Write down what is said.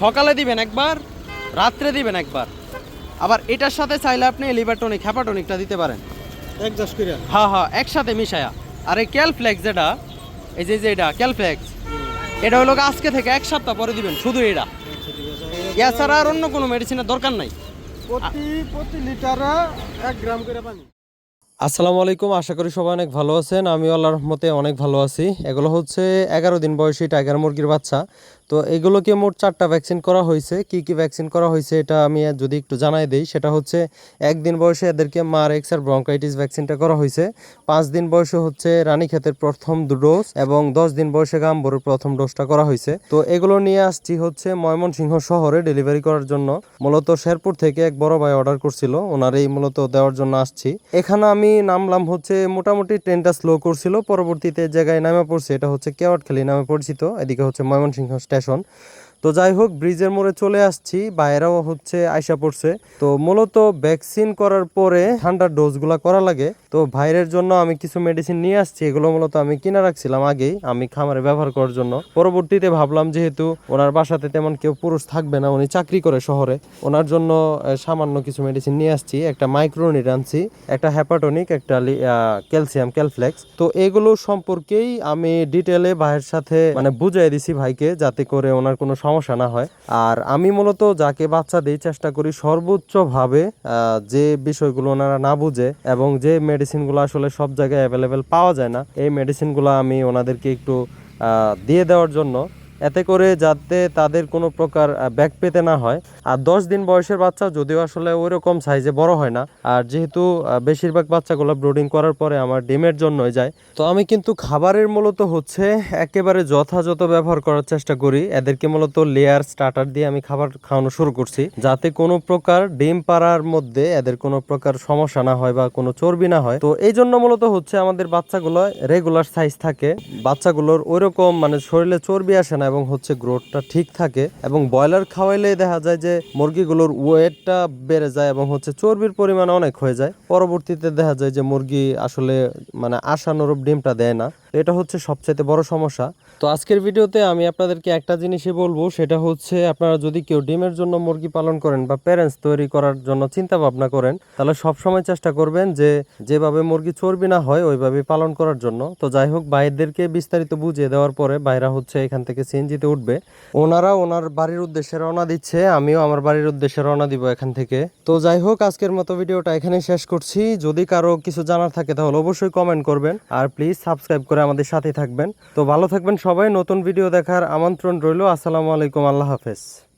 সকালে দিবেন একবার রাত্রে দিবেন একবার। আবার এটার সাথে চাইলে আপনি লিভারটনিক হ্যাপাটনিকটা দিতে পারেন। করে হ্যাঁ হ্যাঁ একসাথে মিশায়া। আর এই ক্যালফ্লেক্স যেটা এই যে যে এটা ক্যালফ্লেক্স এটা হলো আজকে থেকে এক সপ্তাহ পরে দিবেন শুধু এটা। আচ্ছা ঠিক এছাড়া আর অন্য কোনো মেডিসিনের দরকার নাই। প্রতি প্রতি লিটারে এক গ্রাম করে পানি। আসসালামু আলাইকুম আশা করি সবাই অনেক ভালো আছেন। আমি আল্লাহর রহমতে অনেক ভালো আছি। এগুলো হচ্ছে এগারো দিন বয়সী টাইগার মুরগির বাচ্চা। তো এগুলোকে মোট চারটা ভ্যাকসিন করা হয়েছে। কি কি ভ্যাকসিন করা হয়েছে এটা আমি যদি একটু জানাই দিই, সেটা হচ্ছে একদিন বয়সে এদেরকে মার এক্স আর ব্রঙ্কাইটিস ভ্যাকসিনটা করা হয়েছে। পাঁচ দিন বয়সে হচ্ছে রানীক্ষেতের প্রথম ডোজ এবং দশ দিন বয়সে গাম্বরের প্রথম ডোজটা করা হয়েছে। তো এগুলো নিয়ে আসছি হচ্ছে ময়মনসিংহ শহরে ডেলিভারি করার জন্য। মূলত শেরপুর থেকে এক বড় ভাই অর্ডার করছিল ওনার এই মূলত দেওয়ার জন্য আসছি। এখানে আমি নামলাম হচ্ছে মোটামুটি ট্রেনটা স্লো করছিল, পরবর্তীতে জায়গায় নামে পড়ছে, এটা হচ্ছে কেওয়াটখালী নামে পরিচিত, এদিকে হচ্ছে ময়মনসিংহ স্টেশন ফ্যাশন তো যাই হোক, ব্রিজের মোড়ে চলে আসছি, বাইরেও হচ্ছে আইসা পড়ছে। তো মূলত ভ্যাকসিন করার পরে ঠান্ডার ডোজগুলো করা লাগে। তো ভাইরের জন্য আমি কিছু মেডিসিন নিয়ে আসছি, এগুলো মূলত আমি কিনে রাখছিলাম আগেই, আমি খামারে ব্যবহার করার জন্য। পরবর্তীতে ভাবলাম যেহেতু ওনার বাসাতে তেমন কেউ পুরুষ থাকবে না, উনি চাকরি করে শহরে। ওনার জন্য সামান্য কিছু মেডিসিন নিয়ে আসছি, একটা মাইক্রোনিট আনছি একটা হ্যাপাটনিক, একটা ক্যালসিয়াম, ক্যালফ্লেক্স। তো এগুলো সম্পর্কেই আমি ডিটেলে ভাইয়ের সাথে মানে বুঝাই দিছি ভাইকে, যাতে করে ওনার কোনো সমস্যা না হয়। আর আমি মূলত যাকে বাচ্চা দিই চেষ্টা করি সর্বোচ্চভাবে যে বিষয়গুলো ওনারা না বুঝে এবং যে মেডিসিনগুলো আসলে সব জায়গায় অ্যাভেলেবেল পাওয়া যায় না, এই মেডিসিনগুলো আমি ওনাদেরকে একটু দিয়ে দেওয়ার জন্য এতে করে যাতে তাদের কোনো প্রকার ব্যাগ পেতে না হয়। আর দশ দিন বয়সের বাচ্চা যদিও আসলে ওই রকম সাইজে বড় হয় না, আর যেহেতু বেশিরভাগ বাচ্চাগুলো ব্রোডিং করার পরে আমার ডিমের জন্যই যায়। তো আমি কিন্তু খাবারের মূলত হচ্ছে একেবারে যথাযথ ব্যবহার করার চেষ্টা করি। এদেরকে মূলত লেয়ার স্টার্টার দিয়ে আমি খাবার খাওয়ানো শুরু করছি, যাতে কোনো প্রকার ডিম পাড়ার মধ্যে এদের কোনো প্রকার সমস্যা না হয় বা কোনো চর্বি না হয়। তো এই জন্য মূলত হচ্ছে আমাদের বাচ্চাগুলো রেগুলার সাইজ থাকে। বাচ্চাগুলোর ওইরকম মানে শরীরে চর্বি আসে না এবং হচ্ছে গ্রোথটা ঠিক থাকে এবং ব্রয়লার খাওয়াইলে দেখা যায় যে মুরগিগুলোর ওয়েটটা বেড়ে যায় এবং হচ্ছে চর্বির পরিমাণ অনেক হয়ে যায়। পরবর্তীতে দেখা যায় যে মুরগি আসলে মানে আশানুরূপ ডিমটা দেয় না। এটা হচ্ছে সবচেয়ে বড় সমস্যা। তো আজকের ভিডিওতে আমি আপনাদেরকে একটা জিনিসই বলব, সেটা হচ্ছে আপনারা যদি কেউ ডিমের জন্য মুরগি পালন করেন বা প্যারেন্টস তৈরি করার জন্য চিন্তা ভাবনা করেন, তাহলে সবসময় চেষ্টা করবেন যে যেভাবে মুরগি চর্বি না হয় ওইভাবে পালন করার জন্য। তো যাই হোক বাইরদেরকে বিস্তারিত বুঝিয়ে দেওয়ার পরে বাইরা হচ্ছে এখান থেকে সিএনজিতে উঠবে। ওনারা ওনার বাড়ির উদ্দেশ্যে রওনা দিচ্ছে, আমিও আমার বাড়ির উদ্দেশ্যে রওনা দিব এখান থেকে। তো যাই হোক, আজকের মতো ভিডিওটা এখানে শেষ করছি। যদি কারও কিছু জানার থাকে, তাহলে অবশ্যই কমেন্ট করবেন। আর প্লিজ সাবস্ক্রাইব করে আমাদের সাথে থাকবেন। তো ভালো থাকবেন সবাই, নতুন ভিডিও দেখার আমন্ত্রণ রইল। আসসালামু আলাইকুম, আল্লাহ হাফেজ।